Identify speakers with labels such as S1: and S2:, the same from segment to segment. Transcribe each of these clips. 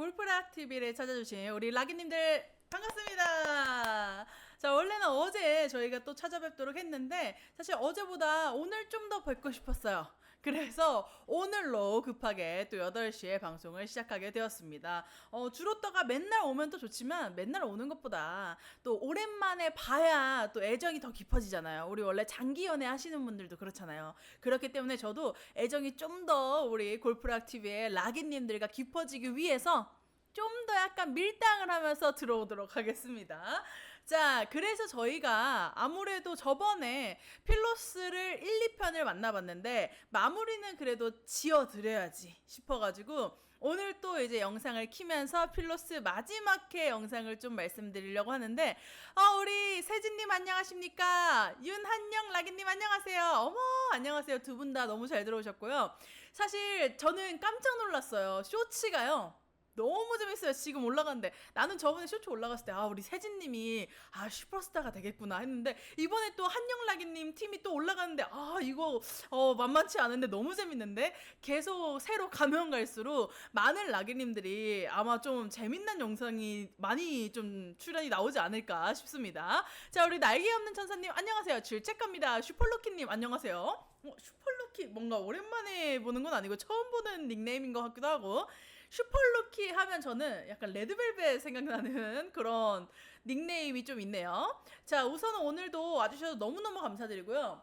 S1: 골프락 TV를 찾아주신 우리 라기님들 반갑습니다. 자, 원래는 어제 저희가 또 찾아뵙도록 했는데 사실 어제보다 오늘 좀 더 뵙고 싶었어요. 그래서 오늘로 급하게 또 8시에 방송을 시작하게 되었습니다. 어, 주로 떠가 맨날 오면 또 좋지만 맨날 오는 것보다 또 오랜만에 봐야 또 애정이 더 깊어지잖아요. 우리 원래 장기 연애 하시는 분들도 그렇잖아요. 그렇기 때문에 저도 애정이 좀 더 우리 골프락 TV의 라기님들과 깊어지기 위해서 좀 더 약간 밀당을 하면서 들어오도록 하겠습니다. 자, 그래서 저희가 아무래도 저번에 필로스를 1, 2편을 만나봤는데 마무리는 그래도 지어드려야지 싶어가지고 오늘 또 이제 영상을 키면서 필로스 마지막 회 영상을 좀 말씀드리려고 하는데 어, 우리 세진님 안녕하십니까? 윤한영 라기님 안녕하세요. 어머 안녕하세요. 두 분 다 너무 잘 들어오셨고요. 사실 저는 깜짝 놀랐어요. 쇼츠가요. 너무 재밌어요. 지금 올라갔는데 나는 저번에 쇼츠 올라갔을 때 아 우리 세진님이 아 슈퍼스타가 되겠구나 했는데 이번에 또 한영락이님 팀이 또 올라갔는데 아 이거 어 만만치 않은데 너무 재밌는데 계속 새로 가면 갈수록 많은 라기님들이 아마 좀 재밌는 영상이 많이 좀 출연이 나오지 않을까 싶습니다. 자 우리 날개 없는 천사님 안녕하세요. 질책갑니다. 슈퍼루키님 안녕하세요. 어, 슈퍼루키 뭔가 오랜만에 보는 건 아니고 처음 보는 닉네임인 것 같기도 하고 슈퍼루키 하면 저는 약간 레드벨벳 생각나는 그런 닉네임이 좀 있네요. 자 우선은 오늘도 와주셔서 너무너무 감사드리고요.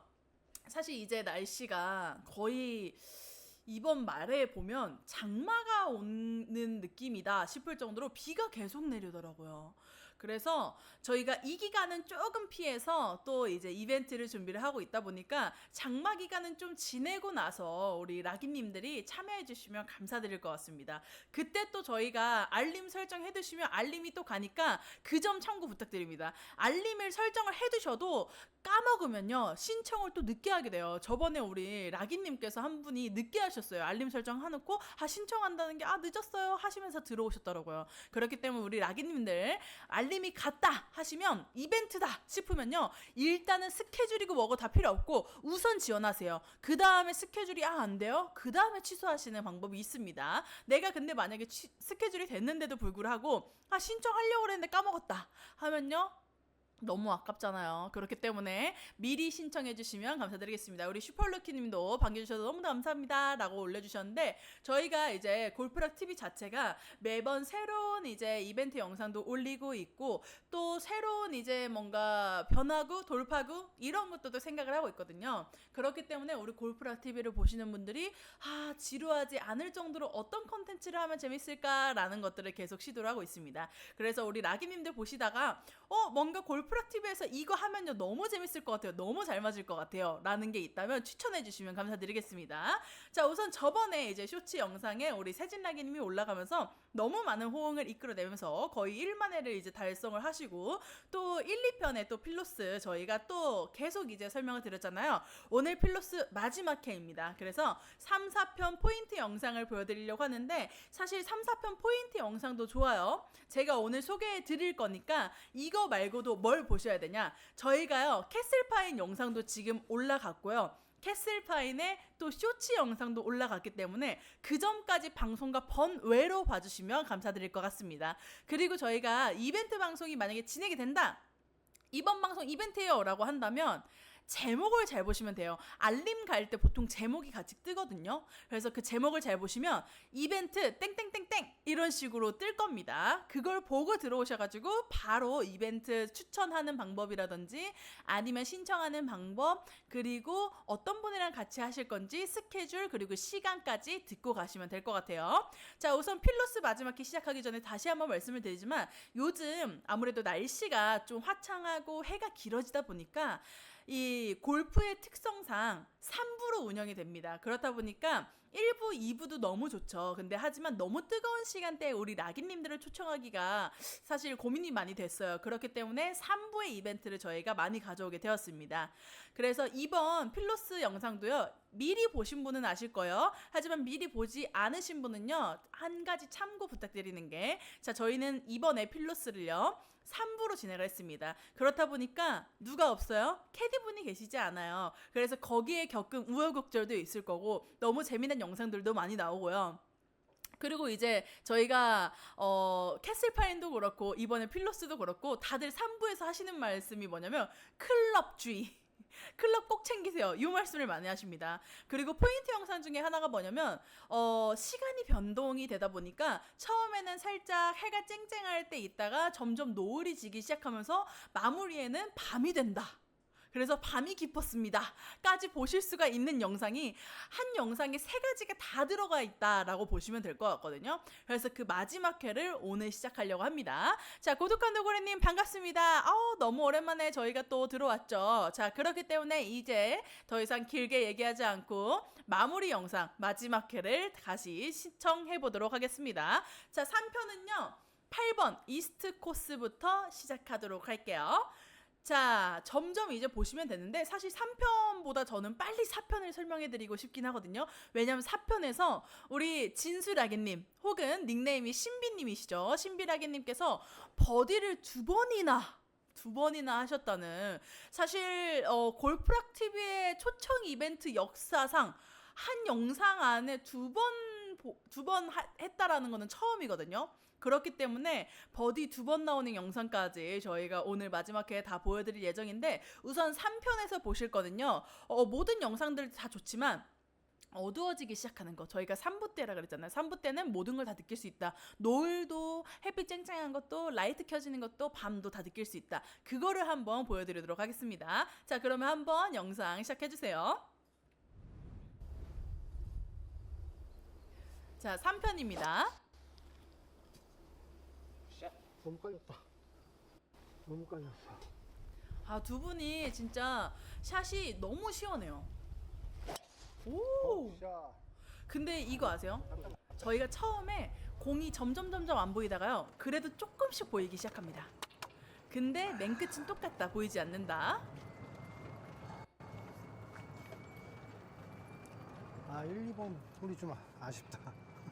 S1: 사실 이제 날씨가 거의 이번 말에 보면 장마가 오는 느낌이다 싶을 정도로 비가 계속 내리더라고요. 그래서 저희가 이 기간은 조금 피해서 또 이제 이벤트를 준비를 하고 있다 보니까 장마 기간은 좀 지내고 나서 우리 라기님들이 참여해 주시면 감사드릴 것 같습니다. 그때 또 저희가 알림 설정해 두시면 알림이 또 가니까 그 점 참고 부탁드립니다. 알림을 설정을 해 두셔도 까먹으면요 신청을 또 늦게 하게 돼요. 저번에 우리 라기님께서 한 분이 늦게 하셨어요. 알림 설정 해놓고 아 신청한다는 게 아 늦었어요 하시면서 들어오셨더라고요. 그렇기 때문에 우리 라기님들 알림 이 갔다 하시면 이벤트다 싶으면요 일단은 스케줄이고 뭐고 다 필요 없고 우선 지원하세요. 그 다음에 스케줄이 아 안 돼요? 그 다음에 취소하시는 방법이 있습니다. 내가 근데 만약에 취- 스케줄이 됐는데도 불구하고 아 신청하려고 그랬는데 까먹었다 하면요 너무 아깝잖아요. 그렇기 때문에 미리 신청해 주시면 감사드리겠습니다. 우리 슈퍼루키 님도 반겨주셔서 너무 감사합니다. 라고 올려주셨는데, 저희가 이제 골프락 TV 자체가 매번 새로운 이제 이벤트 영상도 올리고 있고, 또 새로운 이제 뭔가 변화구, 돌파구, 이런 것들도 생각을 하고 있거든요. 그렇기 때문에 우리 골프락 TV를 보시는 분들이, 아, 지루하지 않을 정도로 어떤 컨텐츠를 하면 재밌을까라는 것들을 계속 시도를 하고 있습니다. 그래서 우리 라기 님들 보시다가, 어, 뭔가 골프 락 TV에서 이거 하면요 너무 재밌을 것 같아요. 너무 잘 맞을 것 같아요. 라는 게 있다면 추천해 주시면 감사드리겠습니다. 자, 우선 저번에 이제 쇼츠 영상에 우리 세진라기님이 올라가면서 너무 많은 호응을 이끌어내면서 거의 1만 회를 이제 달성을 하시고 또 1, 2편에 또 필로스 저희가 또 계속 이제 설명을 드렸잖아요. 오늘 필로스 마지막 회입니다. 그래서 3, 4편 포인트 영상을 보여드리려고 하는데 사실 3, 4편 포인트 영상도 좋아요. 제가 오늘 소개해 드릴 거니까 이거 말고도 뭘 보셔야 되냐? 저희가요 캐슬파인 영상도 지금 올라갔고요. 캐슬파인의 또 쇼츠 영상도 올라갔기 때문에 그 점까지 방송과 번외로 봐주시면 감사드릴 것 같습니다. 그리고 저희가 이벤트 방송이 만약에 진행이 된다. 이번 방송 이벤트예요 라고 한다면 제목을 잘 보시면 돼요. 알림 갈 때 보통 제목이 같이 뜨거든요. 그래서 그 제목을 잘 보시면 이벤트 땡땡땡땡 이런 식으로 뜰 겁니다. 그걸 보고 들어오셔가지고 바로 이벤트 추천하는 방법이라든지 아니면 신청하는 방법 그리고 어떤 분이랑 같이 하실 건지 스케줄 그리고 시간까지 듣고 가시면 될 것 같아요. 자 우선 필로스 마지막 회 시작하기 전에 다시 한번 말씀을 드리지만 요즘 아무래도 날씨가 좀 화창하고 해가 길어지다 보니까 이 골프의 특성상 3부로 운영이 됩니다. 그렇다 보니까 1부, 2부도 너무 좋죠. 근데 하지만 너무 뜨거운 시간대에 우리 라기님들을 초청하기가 사실 고민이 많이 됐어요. 그렇기 때문에 3부의 이벤트를 저희가 많이 가져오게 되었습니다. 그래서 이번 필로스 영상도요. 미리 보신 분은 아실 거예요. 하지만 미리 보지 않으신 분은요. 한 가지 참고 부탁드리는 게 자, 저희는 이번에 필로스를요. 3부로 진행을 했습니다. 그렇다 보니까 누가 없어요? 캐디분이 계시지 않아요. 그래서 거기에 겪은 우여곡절도 있을 거고 너무 재미난 영상들도 많이 나오고요. 그리고 이제 저희가 어 캐슬파인도 그렇고 이번에 필로스도 그렇고 다들 3부에서 하시는 말씀이 뭐냐면 클럽주의 클럽 꼭 챙기세요. 이 말씀을 많이 하십니다. 그리고 포인트 영상 중에 하나가 뭐냐면 어 시간이 변동이 되다 보니까 처음에는 살짝 해가 쨍쨍할 때 있다가 점점 노을이 지기 시작하면서 마무리에는 밤이 된다. 그래서 밤이 깊었습니다. 까지 보실 수가 있는 영상이 한 영상에 세 가지가 다 들어가 있다라고 보시면 될 것 같거든요. 그래서 그 마지막 회를 오늘 시작하려고 합니다. 자, 고독한 도고래님 반갑습니다. 아우, 너무 오랜만에 저희가 또 들어왔죠. 자, 그렇기 때문에 이제 더 이상 길게 얘기하지 않고 마무리 영상 마지막 회를 다시 시청해 보도록 하겠습니다. 자, 3편은요. 8번 이스트 코스부터 시작하도록 할게요. 자, 점점 이제 보시면 되는데 사실 3편보다 저는 빨리 4편을 설명해 드리고 싶긴 하거든요. 왜냐면 4편에서 우리 진수라기님 혹은 닉네임이 신비 님이시죠. 신비라기님께서 버디를 두 번이나 두 번이나 하셨다는 사실 어, 골프락 TV의 초청 이벤트 역사상 한 영상 안에 두 번 두번 했다라는 거는 처음이거든요. 그렇기 때문에 버디 두 번 나오는 영상까지 저희가 오늘 마지막 회에 다 보여드릴 예정인데 우선 3편에서 보실 거는요. 어, 모든 영상들 다 좋지만 어두워지기 시작하는 거. 저희가 3부 때라 그랬잖아요. 3부 때는 모든 걸 다 느낄 수 있다. 노을도 햇빛 쨍쨍한 것도 라이트 켜지는 것도 밤도 다 느낄 수 있다. 그거를 한번 보여드리도록 하겠습니다. 자, 그러면 한번 영상 시작해주세요. 자, 3편입니다.
S2: 너무 깔렸다. 너무 깔렸어.
S1: 아, 두 분이 진짜 샷이 너무 시원해요. 오!
S2: 샷.
S1: 근데 이거 아세요? 저희가 처음에 공이 점점 점점 안 보이다가요. 그래도 조금씩 보이기 시작합니다. 근데 맨 끝은 똑같다. 보이지 않는다.
S2: 아, 1, 2번 우리 좀 아쉽다.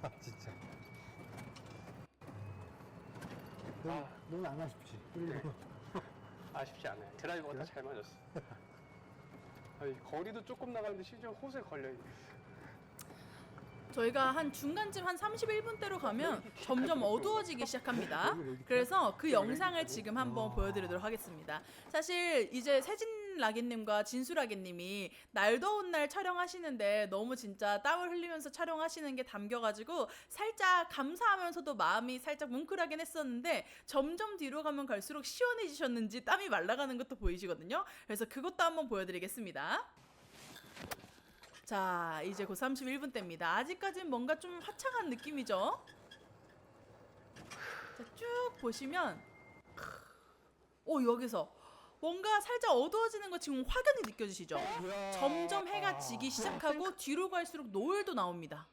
S2: 진짜. 넌, 넌안 아쉽지? 1, 2번.
S3: 아쉽지 않아요. 드라이버가
S2: 그래?
S3: 다잘 맞았어. 아니, 거리도 조금 나가는데 심지어 홈에 걸려있네.
S1: 저희가 한 중간쯤 한 31분대로 가면 점점 어두워지기 시작합니다. 그래서 그 영상을 지금 한번 보여드리도록 하겠습니다. 사실 이제 세진 라기님과 진수 라기님이 날 더운 날 촬영하시는데 너무 진짜 땀을 흘리면서 촬영하시는 게 담겨가지고 살짝 감사하면서도 마음이 살짝 뭉클하긴 했었는데 점점 뒤로 가면 갈수록 시원해지셨는지 땀이 말라가는 것도 보이시거든요. 그래서 그것도 한번 보여드리겠습니다. 자, 이제 곧 31분 대입니다. 아직까지는 뭔가 좀 화창한 느낌이죠? 자, 쭉 보시면, 오, 여기서 뭔가 살짝 어두워지는 거 지금 확연히 느껴지시죠? 점점 해가 지기 시작하고 뒤로 갈수록 노을도 나옵니다.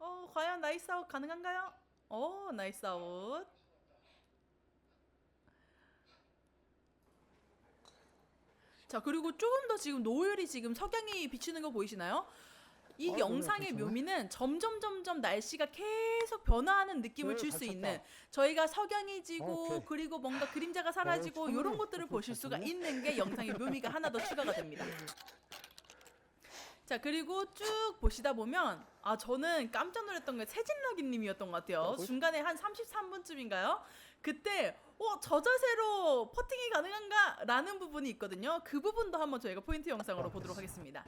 S1: 어, 과연 나이스 아웃 가능한가요? 어, 나이스 아웃. 자 그리고 조금 더 지금 노을이 지금 석양이 비치는 거 보이시나요? 이
S2: 어,
S1: 영상의 묘미는 점점 점점 날씨가 계속 변화하는 느낌을
S2: 네,
S1: 줄잘수
S2: 쳤다.
S1: 있는 저희가 석양이 지고
S2: 오케이.
S1: 그리고 뭔가 그림자가 사라지고
S2: 어,
S1: 이런 것들을
S2: 또
S1: 보실 수가. 있는 게 영상의 묘미가 하나 더 추가가 됩니다. 자 그리고 쭉 보시다 보면 아 저는 깜짝 놀랐던 게 세진락이님이었던 것 같아요. 중간에 한 33분쯤인가요? 그때 어저 자세로 퍼팅이 가능한가라는 부분이 있거든요. 그 부분도 한번 저희가 포인트 영상으로 보도록 하겠습니다.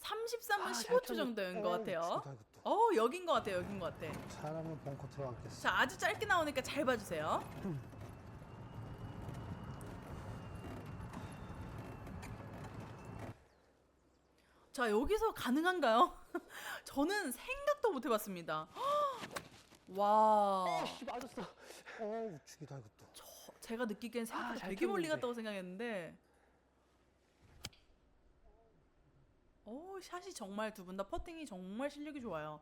S1: 33분 15초 정도인 것 같아요. 어 여긴 것 같아요. 여긴 것 같아.
S2: 사람은 벙커 들어갔겠어.
S1: 자 아주 짧게 나오니까 잘 봐주세요. 자 여기서 가능한가요? 저는 생각도 못 해봤습니다. 와,
S3: 씨, 맞았어.
S2: 어, 우측이다 이것도.
S1: 저, 제가 느끼기엔 생각보다
S3: 아, 잘
S1: 되게 멀리. 갔다고 생각했는데, 오 샷이 정말 두 분 다 퍼팅이 정말 실력이 좋아요.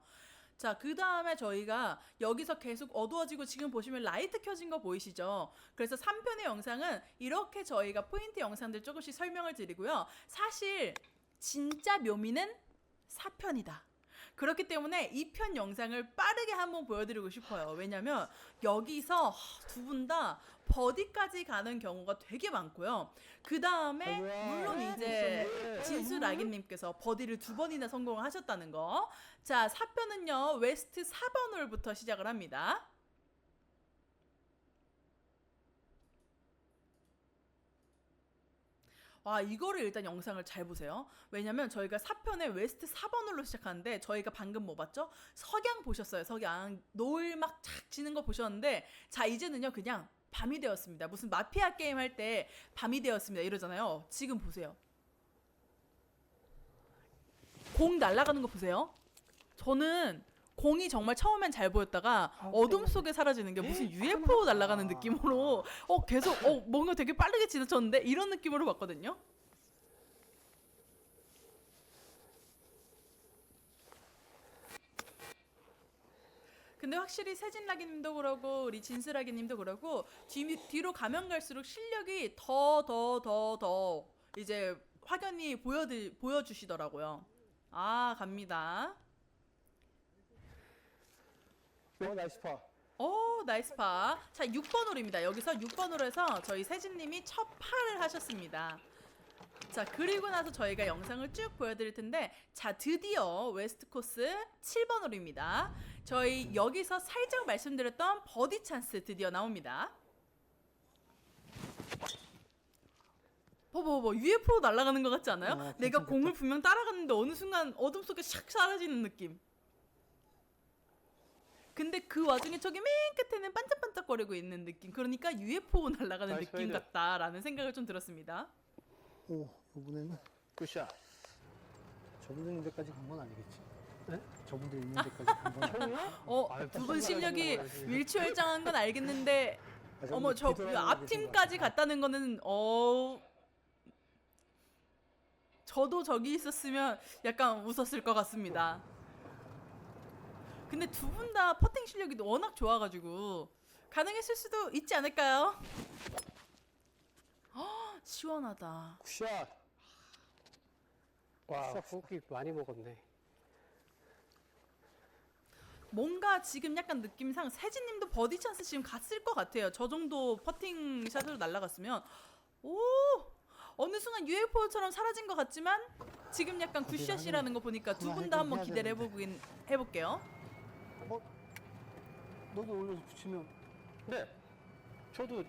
S1: 자, 그 다음에 저희가 여기서 계속 어두워지고 지금 보시면 라이트 켜진 거 보이시죠? 그래서 3편의 영상은 이렇게 저희가 포인트 영상들 조금씩 설명을 드리고요. 사실 진짜 묘미는 4편이다. 그렇기 때문에 이 편 영상을 빠르게 한번 보여드리고 싶어요. 왜냐면 여기서 두 분 다 버디까지 가는 경우가 되게 많고요. 그 다음에. 물론 이제 진수 라기님께서 버디를 두 번이나 성공하셨다는 거. 자, 4편은요, 웨스트 4번 홀부터 시작을 합니다. 와, 이거를 일단 영상을 잘 보세요. 왜냐면 저희가 4편에 웨스트 4번 홀로 시작하는데 저희가 방금 뭐 봤죠? 석양 보셨어요, 석양. 노을 막 착 지는 거 보셨는데 자, 이제는요, 그냥 밤이 되었습니다. 무슨 마피아 게임 할 때 밤이 되었습니다. 이러잖아요. 지금 보세요. 공 날아가는 거 보세요. 저는 공이 정말 처음엔 잘 보였다가 어둠 속에 사라지는 게 무슨 UFO 날아가는 느낌으로 어 계속 어 뭔가 되게 빠르게 지나쳤는데 이런 느낌으로 봤거든요. 근데 확실히 세진라기님도 그러고 우리 진수라기님도 그러고 뒤, 뒤로 가면 갈수록 실력이 더 더 더 더 이제 확연히 보여드, 보여주시더라고요. 아 갑니다.
S2: 어 나이스 파.
S1: 오 나이스 파. 자 6번 홀입니다. 여기서 6번 홀에서 저희 세진님이 첫 파를 하셨습니다. 자 그리고 나서 저희가 영상을 쭉 보여드릴 텐데 자 드디어 웨스트 코스 7번 홀입니다. 저희 여기서 살짝 말씀드렸던 버디 찬스 드디어 나옵니다. 봐봐봐 UFO 날아가는 것 같지 않아요?
S2: 어,
S1: 내가
S2: 괜찮겠다.
S1: 공을 분명 따라갔는데 어느 순간 어둠 속에 샥 사라지는 느낌. 근데 그 와중에 저기 맨 끝에는 반짝반짝거리고 있는 느낌. 그러니까 UFO 날아가는
S3: 나이스
S1: 느낌
S3: 페이드.
S1: 같다라는 생각을 좀 들었습니다.
S2: 오 이번에는
S3: 굿샷.
S2: 저분들 있는 데까지 간 건 아니겠지?
S3: 네?
S2: 저분들 있는 데까지 간 건. 아니겠지?
S1: 어,
S3: 아유,
S1: 두분
S3: 무슨
S1: 실력이. 일취월장한 건 알겠는데
S2: 아,
S1: 어머
S2: 저분들
S1: 저 앞팀까지. 갔다는 거는 어 저도 저기 있었으면 약간 웃었을 것 같습니다. 근데 두 분 다 퍼팅 실력이 워낙 좋아가지고 가능했을 수도 있지 않을까요? 헉, 시원하다.
S2: 굿샷.
S3: 와. 후기 많이 먹었네.
S1: 뭔가 지금 약간 느낌상 세진님도 버디 찬스 지금 갔을 것 같아요. 저 정도 퍼팅 샷으로 날아갔으면 오 어느 순간 UFO처럼 사라진 것 같지만 지금 약간 굿샷이라는 거 보니까 두 분 다 한번 기대를. 해보긴 해볼게요.
S2: 너도 올려서 붙이면
S3: 네. 저도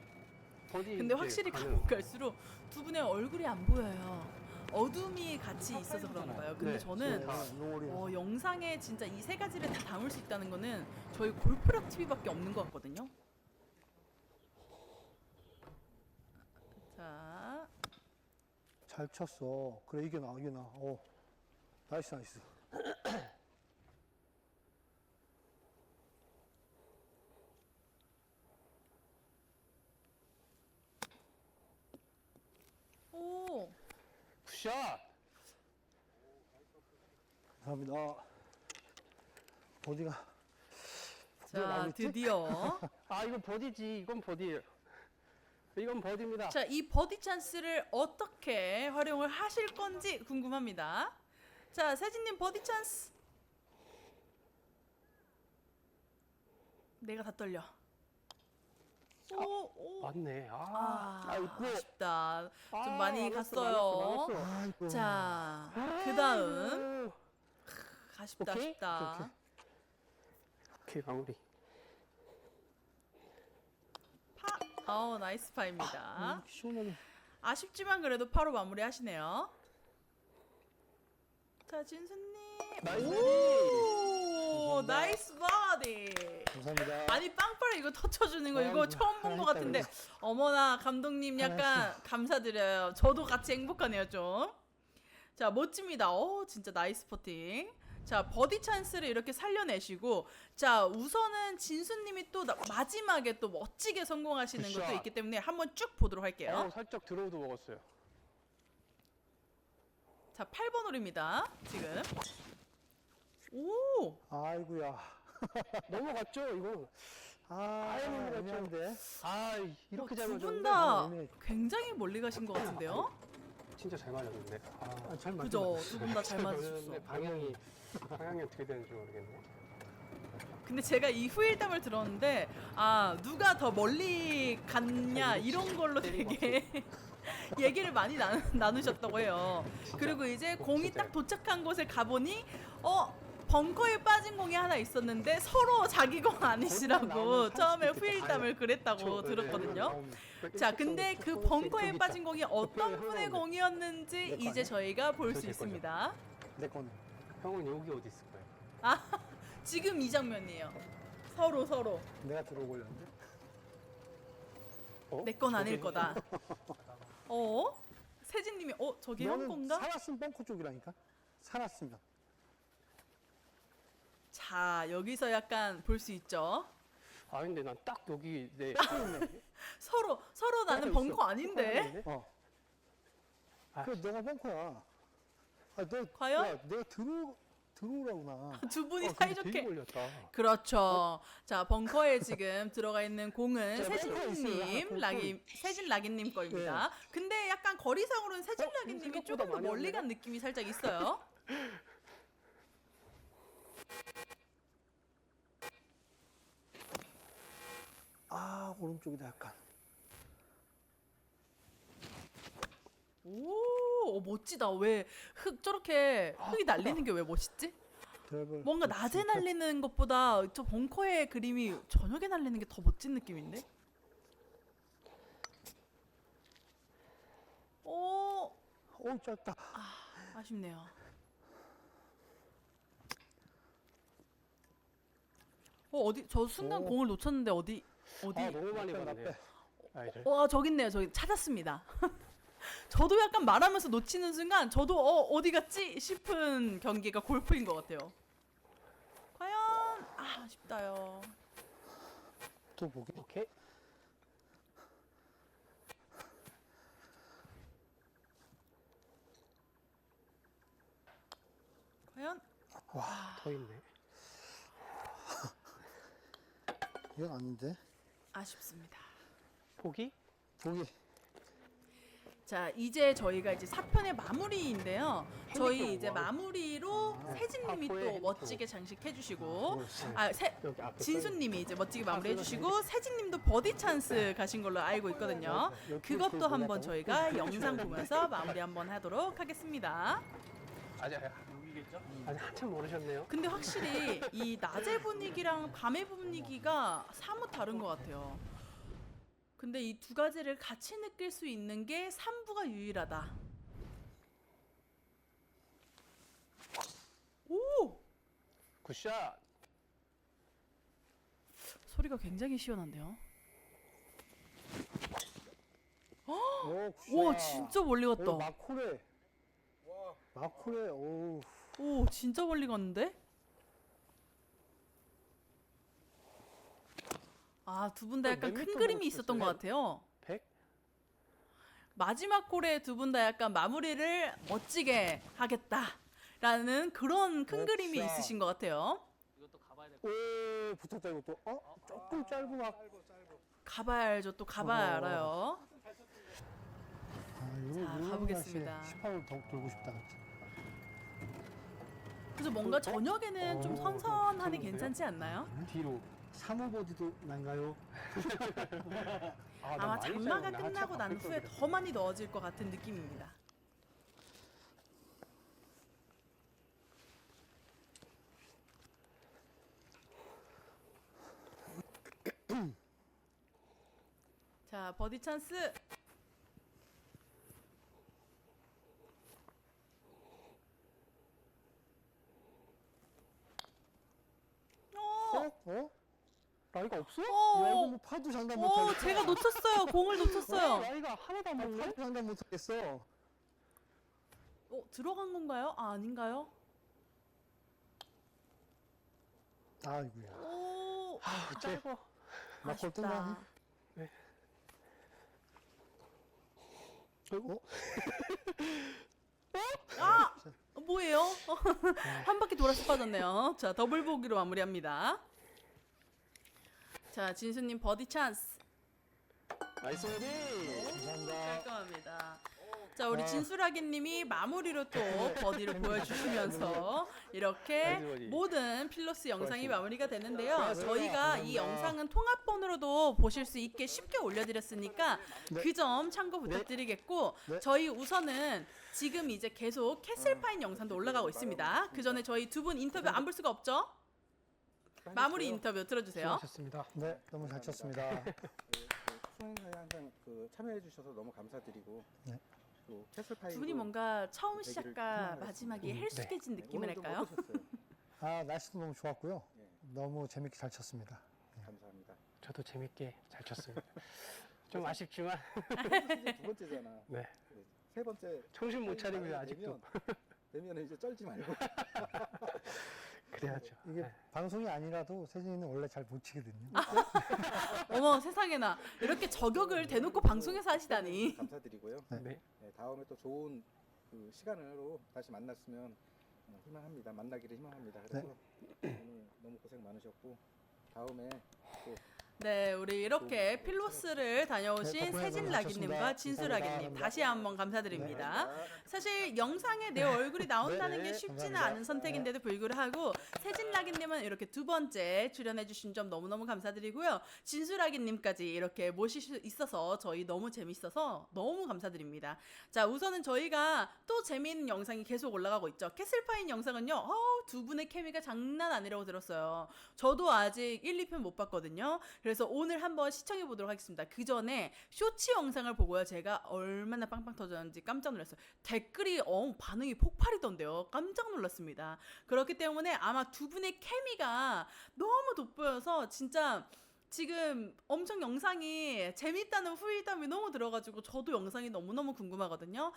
S3: 버디.
S1: 근데 확실히. 가면 갈수록 두 분의 얼굴이 안 보여요. 어둠이 같이 있어서 그런가 봐요. 근데
S3: 네,
S1: 저는 어, 영상에 진짜 이 세 가지를 다 담을 수 있다는 거는 저희 골프력 TV밖에 없는 것 같거든요. 자,
S2: 잘 쳤어. 그래 이게 나 이게 나. 어 나이스 나이스.
S1: 오,
S3: 굿샷.
S2: 감사합니다. 버디가
S1: 자
S2: 나오겠지?
S1: 드디어
S3: 아, 이건 버디지. 이건 버디예요. 이건 버디입니다.
S1: 자 이 버디 찬스를 어떻게 활용을 하실 건지 궁금합니다. 자 세진님 버디 찬스. 내가 다 떨려. 오, 오.
S3: 맞네. 아,
S1: 아,
S3: 아이고.
S1: 아쉽다. 좀
S3: 아,
S1: 많이
S3: 망했어,
S1: 갔어요.
S3: 망했어.
S2: 아이고.
S1: 자, 그 다음 아쉽다,
S3: 오케이?
S1: 아쉽다.
S3: 오케이, 마무리.
S1: 파, 어 나이스 파입니다.
S2: 음, 시원하네.
S1: 아쉽지만 그래도 파로 마무리하시네요. 자, 진수님.
S3: 나이스
S1: 오, 나이스 바디.
S2: 감사합니다.
S1: 아니 빵빠레 이거 터쳐주는 거 이거
S2: 아이고,
S1: 처음 본 것 같은데 어머나 감독님 약간 감사드려요. 저도 같이 행복하네요 좀. 자 멋집니다. 어 진짜 나이스 퍼팅. 자 버디 찬스를 이렇게 살려내시고 자 우선은 진수님이 또 나- 마지막에 또 멋지게 성공하시는 것도
S3: 굿샷.
S1: 있기 때문에 한번 쭉 보도록 할게요.
S3: 어, 살짝 들어오도 먹었어요.
S1: 자 8번 홀입니다. 지금. 오
S2: 아이고야.
S3: 넘어갔죠, 이거.
S2: 아
S3: 그렇죠.
S2: 애매한데.
S3: 아, 이렇게
S1: 잘두
S3: 맞았는데.
S1: 분다
S2: 애매해.
S1: 굉장히 멀리 가신 것 같은데요.
S3: 진짜 잘 맞았는데. 아,
S2: 아, 잘 맞죠?
S1: 그죠? 두 분 다 잘 맞으셨어.
S3: 맞았는데 방향이 방향이 어떻게 되는지 모르겠네.
S1: 근데 제가 이 후일담을 들었는데 아 누가 더 멀리 갔냐 이런 걸로 되게 얘기를 많이 나, 나누셨다고 해요. 그리고 이제 공이 딱 도착한 곳에 가보니 어 벙커에 빠진 공이 하나 있었는데 서로 자기 공 아니시라고 처음에 후일담을 그랬다고 들었거든요. 자, 근데 그 벙커에 빠진 공이 어떤 분의 공이었는지 이제 저희가 볼 수 있습니다.
S2: 내 거는.
S3: 형은 여기 어디 있을 거예요?
S1: 아 지금 이 장면이에요. 서로 서로
S2: 내가 들어오고 올렸는데.
S3: 어?
S1: 내 건 아닐 거다. 어? 세진님이 어형
S2: 너는
S1: 건가?
S2: 살았으면 벙커 쪽이라니까. 살았으면.
S1: 자 여기서 약간 볼 수 있죠.
S3: 아 근데 난 딱 여기 내
S1: 서로 서로 나는
S3: 있어.
S1: 벙커 아닌데.
S2: 어.
S3: 아.
S2: 그래 내가 벙커야. 아, 너
S1: 과연?
S2: 야, 내가 들어 들어오라구나.
S1: 두 분이
S3: 어,
S1: 사이좋게.
S3: 걸렸다.
S1: 그렇죠. 자 벙커에 지금 들어가 있는 공은
S2: 자, 벙커에 있어요.
S1: 세진님
S2: 벙커에.
S1: 라기 세진 라기님 거입니다. 근데 약간 거리상으로는 세진
S3: 어? 생각보다
S1: 조금 더
S3: 많이
S1: 멀리. 간 느낌이 살짝 있어요.
S2: 아 오른쪽이다 약간.
S1: 오 어, 멋지다. 왜 흙 저렇게 흙이 날리는 게 왜 멋있지?
S2: 드라이브를
S1: 뭔가 낮에 날리는 것보다 저 벙커의 그림이 저녁에 날리는 게 더 멋진 느낌인데? 오
S2: 오 짧다.
S1: 아쉽네요. 어 어디 저 순간
S2: 오.
S1: 공을 놓쳤는데 어디 어디?
S3: 아 너무 많이 봤네.
S2: 나빼.
S3: 아 이제
S1: 와 저기 있네요. 저기 찾았습니다. 저도 약간 말하면서 놓치는 순간 저도 어 어디 갔지 싶은 경기가 골프인 것 같아요. 과연 아 아쉽다요.
S2: 또 보게.
S3: 오케이.
S1: 과연
S3: 더 있네.
S2: 이건 아닌데.
S1: 아쉽습니다.
S3: 포기?
S2: 보기.
S1: 자 이제 저희가 이제 4편의 마무리인데요. 저희 이제
S3: 뭐 하고
S1: 마무리로
S2: 네.
S1: 세진님이 또
S3: 핸디캡.
S1: 멋지게 장식해 주시고
S2: 그렇지.
S1: 아 세,
S3: 여기 앞에
S1: 진수님이 이제 멋지게
S3: 아,
S1: 마무리해 주시고 세진님도 버디 찬스 가신 걸로 알고 있거든요. 그것도 한번 저희가 영상 보면서 마무리 한번 하도록 하겠습니다.
S3: 아직 아직 한참 모르셨네요.
S1: 근데 확실히 이 낮의 분위기랑 밤의 분위기가 사뭇 다른 것 같아요. 근데 이 두 가지를 같이 느낄 수 있는 게 3부가 유일하다. 오!
S3: 굿샷.
S1: 소리가 굉장히 시원한데요.
S2: 오,
S1: 와. 진짜 멀리
S2: 오,
S1: 갔다.
S2: 마코레. 마코레. 오.
S1: 오 진짜 멀리 갔는데? 아 두 분다
S3: 어,
S1: 약간
S3: 몇
S1: 큰
S3: 미터
S1: 그림이 있었던 것? 같아요.
S3: 100?
S1: 마지막 골에 두 분 다 약간 마무리를 멋지게 하겠다라는 그런 큰
S2: 오,
S1: 그림이
S2: 굿샷.
S1: 있으신 것 같아요.
S2: 오, 붙었다 이것도. 어? 조금 짧은 막.
S1: 가봐야 알죠. 또 가봐야
S2: 어.
S1: 알아요.
S2: 아, 이거
S1: 자, 가보겠습니다.
S2: 18을 더 돌고 싶다.
S1: 그래서 뭔가 저녁에는 좀
S3: 어,
S1: 선선하니? 괜찮지 않나요?
S3: 뒤로.
S2: 3호 버디도 난가요?
S3: 아, 나
S1: 아마
S3: 많이
S1: 장마가 끝나고 난
S3: 바뀔
S1: 후에 걸더 많이 넣어질 것 같은 느낌입니다. 자, 버디 찬스. 어,
S2: 어? 어?
S3: 라이가 없어?
S2: 야, 이거
S1: 어,
S2: 뭐 파도 장담
S1: 어,
S2: 못하겠어.
S1: 제가 놓쳤어요. 공을
S3: 어,
S1: 놓쳤어요.
S3: 라이가 하나도 안
S2: 아,
S3: 먹네?
S2: 파도 장담 못하겠어.
S1: 어, 들어간 건가요? 아, 아닌가요?
S2: 아이고야.
S1: 오,
S3: 아, 짧아.
S2: 막골
S1: 아쉽다.
S2: 뜬다.
S3: 아이고.
S1: 아! 어, 뭐예요? 한 바퀴 돌아서 빠졌네요. 자, 더블 보기로 마무리합니다. 자, 진수님 버디 찬스.
S3: 나이스 버디.
S2: 감사합니다.
S1: 깔끔합니다. 자 우리
S2: 아.
S1: 진수라기님이 마무리로 또 버디를 보여주시면서 이렇게
S3: 버디.
S1: 모든 필로스 영상이. 마무리가 되는데요.
S2: 네,
S1: 저희가 이
S2: 감사합니다.
S1: 영상은 통합본으로도 보실 수 있게 쉽게 올려드렸으니까
S2: 네.
S1: 그점 참고 부탁드리겠고
S2: 네.
S1: 저희 우선은 지금 이제 계속 캐슬파인 영상도 올라가고 있습니다. 그 전에 저희 두 분 인터뷰 안 볼 수가 없죠? 마무리 인터뷰 들어주세요.
S3: 수고하셨습니다.
S2: 네, 너무 잘 쳤습니다.
S4: 수행사에 항상 그 참여해 주셔서 너무 감사드리고
S2: 네.
S4: 또 캐슬파이
S1: 두 분이 뭔가 처음 시작과 마지막이 헬쑥해진 느낌이랄까요?
S2: 아, 날씨도 너무 좋았고요.
S4: 네.
S2: 너무 재밌게 잘 쳤습니다.
S4: 감사합니다.
S3: 저도 재밌게 잘 쳤습니다. 좀 아쉽지만
S4: 두 번째잖아.
S3: 네.
S4: 네, 세 번째
S3: 정신 못 차리고요 아직도.
S4: 되면 이제 쩔지 말고
S3: 그래야죠.
S2: 이게
S3: 네.
S2: 방송이 아니라도 세진이는 원래 잘 못 치거든요.
S1: 어머 세상에나 이렇게 저격을 대놓고 방송에서 하시다니.
S4: 감사드리고요.
S2: 네.
S3: 네.
S4: 네, 다음에 또 좋은 그 시간으로 다시 만났으면 어, 희망합니다. 만나기를 희망합니다. 그래서 오늘 너무 고생 많으셨고 다음에 또
S1: 네, 우리 이렇게 필로스를 다녀오신
S2: 네, 덕분에
S1: 세진
S2: 너무
S1: 라기님과
S2: 잘하셨습니다.
S1: 진수라기님
S2: 감사합니다.
S1: 다시 한번 감사드립니다.
S4: 네.
S1: 사실 영상에 내 얼굴이 나온다는
S2: 네,
S1: 게
S2: 네,
S1: 쉽지는. 않은 선택인데도 불구하고 세진 라기님은 이렇게 두 번째 출연해주신 점 너무너무 감사드리고요. 진수라기님까지 이렇게 모실 수 있어서 저희 너무 재밌어서 너무 감사드립니다. 자, 우선은 저희가 또 재미있는 영상이 계속 올라가고 있죠. 캐슬파인 영상은요, 어우, 두 분의 케미가 장난 아니라고 들었어요. 저도 아직 1, 2편 못 봤거든요. 그래서 오늘 한번 시청해 보도록 하겠습니다. 그 전에 쇼츠 영상을 보고요. 제가 얼마나 빵빵 터졌는지 깜짝 놀랐어요. 댓글이 어, 반응이 폭발이던데요. 깜짝 놀랐습니다. 그렇기 때문에 아마 두 분의 케미가 너무 돋보여서 진짜 지금 엄청 영상이 재밌다는 후일담이 너무 들어가지고 저도 영상이 너무너무 궁금하거든요.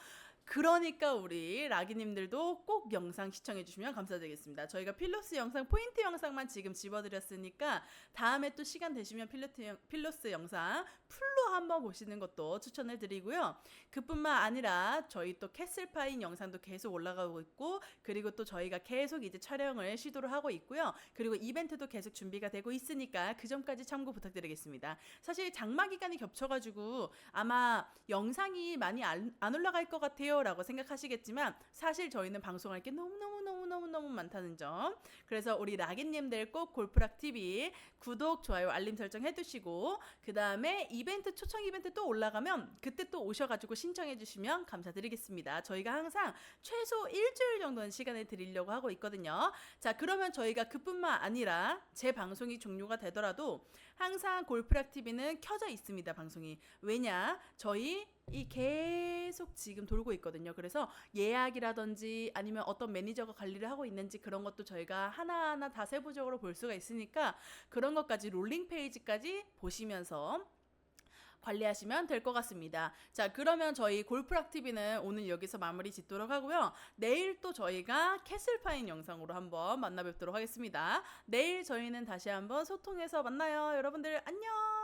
S1: 그러니까 우리 라기님들도 꼭 영상 시청해 주시면 감사드리겠습니다. 저희가 필로스 영상 포인트 영상만 지금 집어드렸으니까 다음에 또 시간 되시면 필로트, 영- 필로스 영상 풀로 한번 보시는 것도 추천을 드리고요. 그뿐만 아니라 저희 또 캐슬파인 영상도 계속 올라가고 있고 그리고 또 저희가 계속 이제 촬영을 시도를 하고 있고요. 그리고 이벤트도 계속 준비가 되고 있으니까 그 점까지 참고 부탁드리겠습니다. 사실 장마 기간이 겹쳐가지고 아마 영상이 많이 안, 안 올라갈 것 같아요 라고 생각하시겠지만 사실 저희는 방송할 게 너무너무너무너무너무 많다는 점 그래서 우리 라기님들 꼭 골프락TV 구독, 좋아요, 알림 설정 해두시고 그 다음에 이벤트 초청 이벤트 또 올라가면 그때 또 오셔가지고 신청해주시면 감사드리겠습니다. 저희가 항상 최소 일주일 정도는 시간을 드리려고 하고 있거든요. 자 그러면 저희가 그뿐만 아니라 제 방송이 종료가 되더라도 항상 골프락 TV는 켜져 있습니다. 방송이 왜냐 저희 이 계속 지금 돌고 있거든요. 그래서 예약이라든지 아니면 어떤 매니저가 관리를 하고 있는지 그런 것도 저희가 하나하나 다 세부적으로 볼 수가 있으니까 그런 것까지 롤링 페이지까지 보시면서 관리하시면 될 것 같습니다. 자, 그러면 저희 골프락 TV는 오늘 여기서 마무리 짓도록 하고요. 내일 또 저희가 캐슬파인 영상으로 한번 만나 뵙도록 하겠습니다. 내일 저희는 다시 한번 소통해서 만나요. 여러분들 안녕!